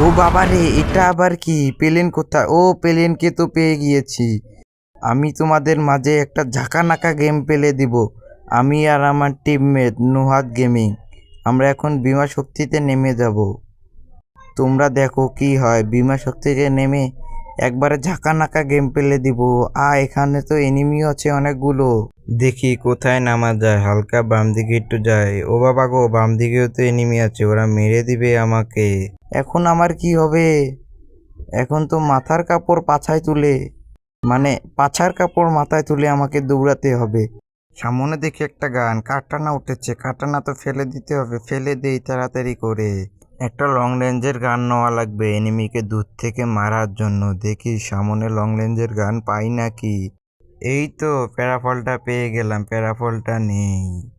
ও বাবা রে এটা আবার কি? পেলেন কোথায়? ও, পেলেনকে তো পেয়ে গিয়েছি। আমি তোমাদের মাঝে একটা ঝাঁকানাকা গেম পেলে দিব। আমি আর আমার টিমমেট নুহাত গেমিং আমরা এখন বিমা শক্তিতে নেমে যাব। তোমরা দেখো কি হয়। বিমা শক্তিতে নেমে একবারে ঝাঁকানাকা গেম পেলে দিব। আ, এখানে তো এনিমিও আছে অনেকগুলো। দেখি কোথায় নামা যায়, হালকা বাম দিকে একটু যায়। ও বাবা গো, বাম দিকেও তো এনিমি আছে, ওরা মেরে দিবে আমাকে। এখন আমার কি হবে? এখন তো মাথার কাপড় পাছায় তুলে। মানে পাছার কাপড় মাথায় তুলে আমাকে দৌড়াতে হবে। সামনে দেখি একটা গান, কাটানা উঠেছে, কাটানা তো ফেলে দিতে হবে, ফেলে দেই তাড়াতাড়ি করে। একটা লং রেঞ্জের গান নেওয়া লাগবে এনিমিকে দূর থেকে মারার জন্য। দেখি, সামনে লং রেঞ্জের গান পাই নাকি? এই তো, প্যারাফলটা পেয়ে গেলাম, প্যারাফলটা নেই।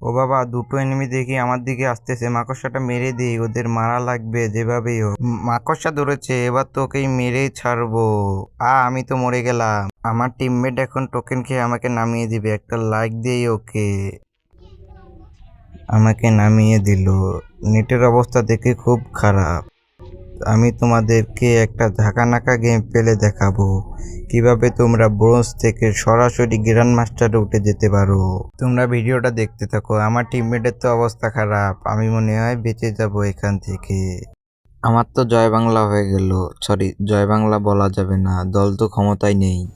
ও বাবা, দুটো এনিমি দেখি, আমার দিকে আসতেছে। মাকড়সাটা মেরে দিই, ওদের মারা লাগবে, যেভাবেই হোক। মাকড়সা ধরেছে, এবার তোকেই মেরেই ছাড়বো। আ, আমি তো মরে গেলাম। আমার টিমমেট এখন টোকেন খেয়ে আমাকে নামিয়ে দিবে, একটা লাইক দিই ওকে। আমাকে নামিয়ে দিল। নেটের অবস্থা দেখে খুব খারাপ। আমি তোমাদেরকে একটা ঝাঁকানাকা গেম পেলে দেখাবো। কীভাবে তোমরা ব্রোঞ্জ থেকে সরাসরি গ্র্যান্ড মাস্টারে উঠে যেতে পারো। তোমরা ভিডিওটা দেখতে থাকো। আমার টিমমেটের তো অবস্থা খারাপ। আমি মনে হয় বেঁচে যাব এখান থেকে। আমার তো জয় বাংলা হয়ে গেল। সরি জয় বাংলা বলা যাবে না। দল তো ক্ষমতায় নেই।